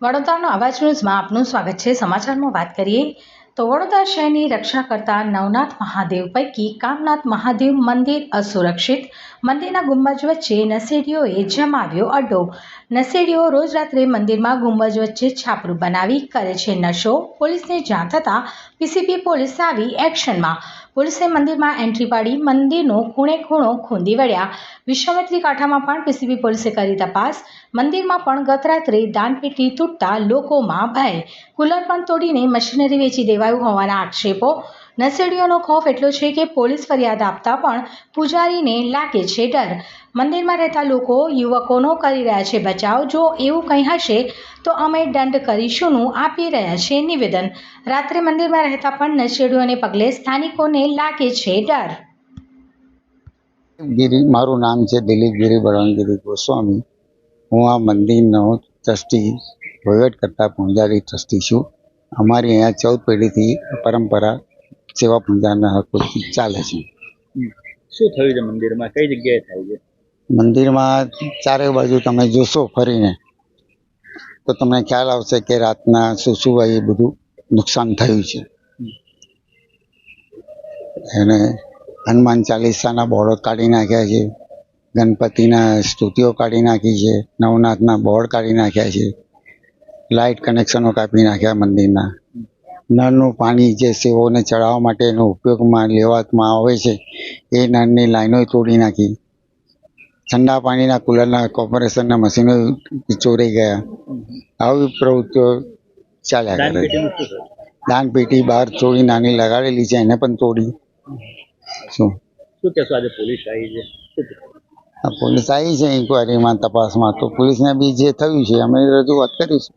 વડોદરાનો અવાજ ન્યૂઝમાં આપનું સ્વાગત છે. સમાચારમાં વાત કરીએ તો વડોદરા શહેરની રક્ષા કરતા નવનાથ મહાદેવ પૈકી કામનાથ મહાદેવ મંદિર અસુરક્ષિત. મંદિરના ગુંબજ વચ્ચે નસેડીઓએ જમાવ્યો અડ્ડો નસેડીઓ રોજ રાત્રે મંદિરમાં ગુંબજ વચ્ચે છાપરું બનાવી કરે છે નશો. પોલીસને જાણ થતાં પીસીપી પોલીસ આવી એક્શનમાં પોલીસે મંદિરમાં એન્ટ્રી પાડી મંદિરનો ખૂણે ખૂણો ખોંદી વળ્યા. વિશ્વામિત્રી કાંઠામાં પણ પીસીબી પોલીસે કરી તપાસ. મંદિરમાં પણ ગત રાત્રે દાનપેટી તૂટતા લોકોમાં ભય. કુલર પણ તોડીને મશીનરી વેચી દેવાયું હોવાના આક્ષેપો નશેડીઓનો ખોફ એટલો છે કે પોલીસ ફરિયાદ આપતા પણ પૂજારીને લાગે છે ડર. મંદિરમાં રહેતા લોકો યુવકોનો કરી રહ્યા છે બચાવ. જો એવું કંઈ હશે, તો અમે દંડ કરીશુંનું આપી રહ્યા છે નિવેદન. રાત્રે મંદિરમાં રહેતા પણ નસેડીઓને પગલે સ્થાનિકોને લાગે છે ડર. ગિરી, મારું નામ છે દિલીપ ગિરી બળવંતગીરી ગોસ્વામી. હું આ મંદિરનો ટ્રસ્ટી વહીવટ કરતા પૂંજારી ટ્રસ્ટી છું. અમારી અહીંયા ચૌદ પેઢીથી પરંપરા સેવા પૂંજાના હકો ચાલે છે. શું થયું છે મંદિરમાં? કઈ જગ્યાએ થાય છે? મંદિરમાં ચારે બાજુ તમે જોશો ફરીને તો તમને ખ્યાલ આવશે કે રાતના શું શું એ બધું નુકસાન થયું છે. એને હનુમાન ચાલીસાના બોર્ડો કાઢી નાખ્યા છે ગણપતિના સ્તુતિઓ કાઢી નાખી છે નવનાથના બોર્ડ કાઢી નાખ્યા છે લાઇટ કનેક્શનો કાપી નાખ્યા મંદિરના. નળનું પાણી જે સેવોને ચડાવવા માટે એનો ઉપયોગમાં લેવામાં આવે છે એ નળની લાઈનો તોડી નાખી. ઠંડા પાણીના કુલરના કોર્પોરેશનના મશીનો ચોરી ગયા. આવી પ્રવૃત્તિઓ ચાલ્યા કરે દાન પેટી બહાર થોડી નાની લગાડેલી છે એને પણ તોડી. શું? શું કહેશો આજે પોલીસ આવી છે? આ પોલીસ આવી છે ઇન્કવાયરીમાં તપાસમાં. તો પોલીસને બી જે થયું છે અમે રજૂઆત કરીશું